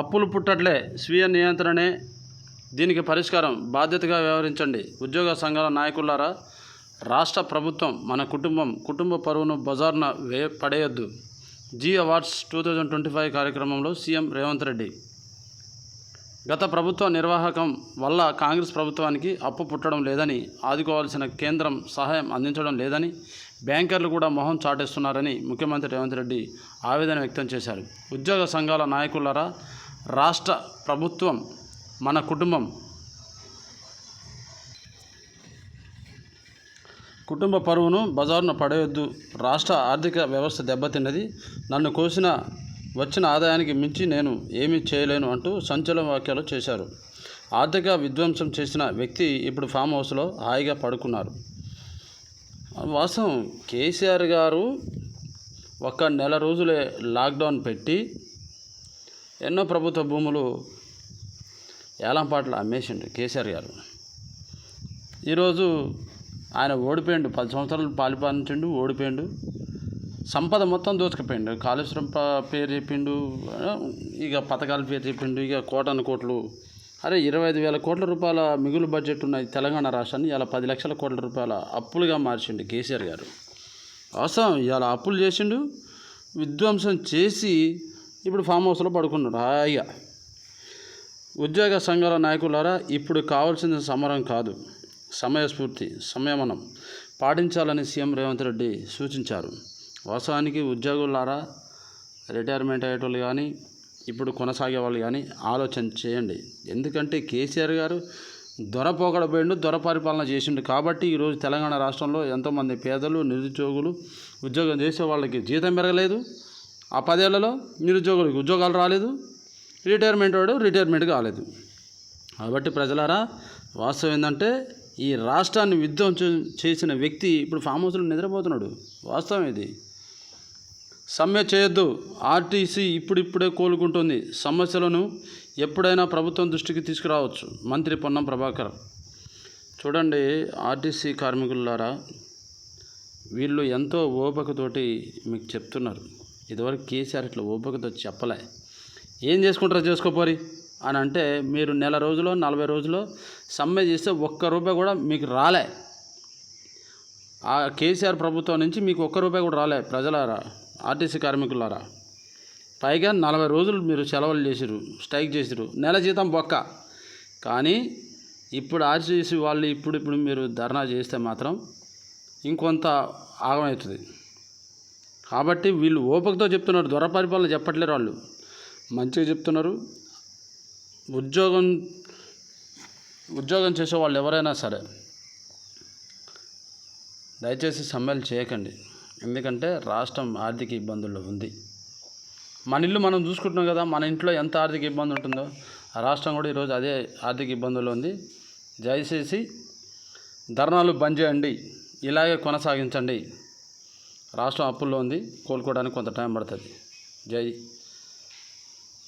అప్పులు పుట్టట్లే. స్వీయ నియంత్రణే దీనికి పరిష్కారం. బాధ్యతగా వ్యవహరించండి. ఉద్యోగ సంఘాల నాయకులారా రాష్ట్ర ప్రభుత్వం మన కుటుంబం కుటుంబ పరువును బజార్న వే పడేయొద్దు. Zee awards two thousand twenty five కార్యక్రమంలో సీఎం రేవంత్ రెడ్డి గత ప్రభుత్వ నిర్వాహకం వల్ల కాంగ్రెస్ ప్రభుత్వానికి అప్పు పుట్టడం లేదని ఆదుకోవాల్సిన కేంద్రం సహాయం అందించడం లేదని బ్యాంకర్లు కూడా మొహం చాటేస్తున్నారని ముఖ్యమంత్రి రేవంత్ రెడ్డి ఆవేదన వ్యక్తం చేశారు. ఉద్యోగ సంఘాల నాయకులరా రాష్ట్ర ప్రభుత్వం మన కుటుంబం కుటుంబ పరువును బజారును పడేయొద్దు. రాష్ట్ర ఆర్థిక వ్యవస్థ దెబ్బతిన్నది. నన్ను కోసిన వచ్చిన ఆదాయానికి మించి నేను ఏమీ చేయలేను అంటూ సంచలన వ్యాఖ్యలు చేశారు. ఆర్థిక విధ్వంసం చేసిన వ్యక్తి ఇప్పుడు ఫామ్ హౌస్లో హాయిగా పడుకున్నారు. వాస్తవం కేసీఆర్ గారు ఒక నెల రోజులే లాక్డౌన్ పెట్టి ఎన్నో ప్రభుత్వ భూములు ఏలంపాట్లు అమ్మేసిండు కేసీఆర్ గారు. ఈరోజు ఆయన ఓడిపోయిండు పది సంవత్సరాలు పాలిపాలించిండు ఓడిపోయిండు. సంపద మొత్తం దోచుకుపోయిండు. కాళేశ్వరం పేరు చెప్పిండు. ఇక పథకాల పేరు చెప్పిండు. ఇక కోటాను కోట్లు. అరే ఇరవై ఐదు వేల కోట్ల రూపాయల మిగులు బడ్జెట్ ఉన్నాయి తెలంగాణ రాష్ట్రాన్ని ఇలా పది లక్షల కోట్ల రూపాయల అప్పులుగా మార్చిండు కేసీఆర్ గారు. అవసరం ఇలా అప్పులు చేసిండు విధ్వంసం చేసి ఇప్పుడు ఫామ్ హౌస్లో పడుకున్నాడు. హాయిగా. ఉద్యోగ సంఘాల నాయకులారా ఇప్పుడు కావాల్సిన సమరం కాదు సమయస్ఫూర్తి సంయమనం. పాటించాలని సీఎం రేవంత్ రెడ్డి సూచించారు. వాస్తవానికి ఉద్యోగులారా రిటైర్మెంట్ అయ్యేటోళ్ళు కానీ ఇప్పుడు కొనసాగే వాళ్ళు కానీ ఆలోచన చేయండి. ఎందుకంటే కేసీఆర్ గారు దొరపోకడపోయిండు దొర పరిపాలన చేసిండు. కాబట్టి ఈరోజు తెలంగాణ రాష్ట్రంలో ఎంతోమంది పేదలు నిరుద్యోగులు ఉద్యోగం చేసే వాళ్ళకి జీతం పెరగలేదు. ఆ పదేళ్ళలో నిరుద్యోగులకు ఉద్యోగాలు రాలేదు. రిటైర్మెంట్ వాడు రిటైర్మెంట్ కాలేదు. కాబట్టి ప్రజలారా వాస్తవం ఏంటంటే ఈ రాష్ట్రాన్ని విధ్వంసం చేసిన వ్యక్తి ఇప్పుడు ఫామ్ హౌస్లో నిద్రపోతున్నాడు. వాస్తవం ఇది. సమ్మె చేయొద్దు. ఆర్టీసీ ఇప్పుడిప్పుడే కోలుకుంటుంది. సమస్యలను ఎప్పుడైనా ప్రభుత్వం దృష్టికి తీసుకురావచ్చు. మంత్రి పొన్నం ప్రభాకర్. చూడండి ఆర్టీసీ కార్మికులారా వీళ్ళు ఎంతో ఓపికతోటి మీకు చెప్తున్నారు. ఇదివరకు కేసీఆర్ ఇట్లా ఓపికతో చెప్పలే. ఏం చేసుకుంటారో చేసుకోపోరి అని అంటే మీరు నెల రోజులో నలభై రోజులో సమ్మె చేస్తే ఒక్క రూపాయి కూడా మీకు రాలే. ఆ కేసీఆర్ ప్రభుత్వం నుంచి మీకు ఒక్క రూపాయి కూడా రాలే. ప్రజలారా ఆర్టీసీ కార్మికులారా? పైగా నలభై రోజులు మీరు సెలవులు చేసిరు స్ట్రైక్ చేసిరు నెల జీతం బొక్క. కానీ ఇప్పుడు ఆర్టీసీ వాళ్ళు ఇప్పుడు ఇప్పుడు మీరు ధర్నా చేస్తే మాత్రం ఇంకొంత ఆగమవుతుంది కాబట్టి వీళ్ళు ఓపికతో చెప్తున్నారు దొర పరిపాలన చెప్పట్లేరు వాళ్ళు. మంచిగా చెప్తున్నారు. ఉద్యోగం ఉద్యోగం చేసే వాళ్ళు ఎవరైనా సరే దయచేసి సమ్మెలు చేయకండి. ఎందుకంటే రాష్ట్రం ఆర్థిక ఇబ్బందుల్లో ఉంది. మన ఇల్లు మనం చూసుకుంటున్నాం కదా మన ఇంట్లో ఎంత ఆర్థిక ఇబ్బంది ఉంటుందో ఆ రాష్ట్రం కూడా ఈరోజు అదే ఆర్థిక ఇబ్బందుల్లో ఉంది. దయచేసి ధర్నాలు బంద్ చేయండి ఇలాగే కొనసాగించండి. రాష్ట్రం అప్పుల్లో ఉంది కోలుకోవడానికి కొంత టైం పడుతుంది. జై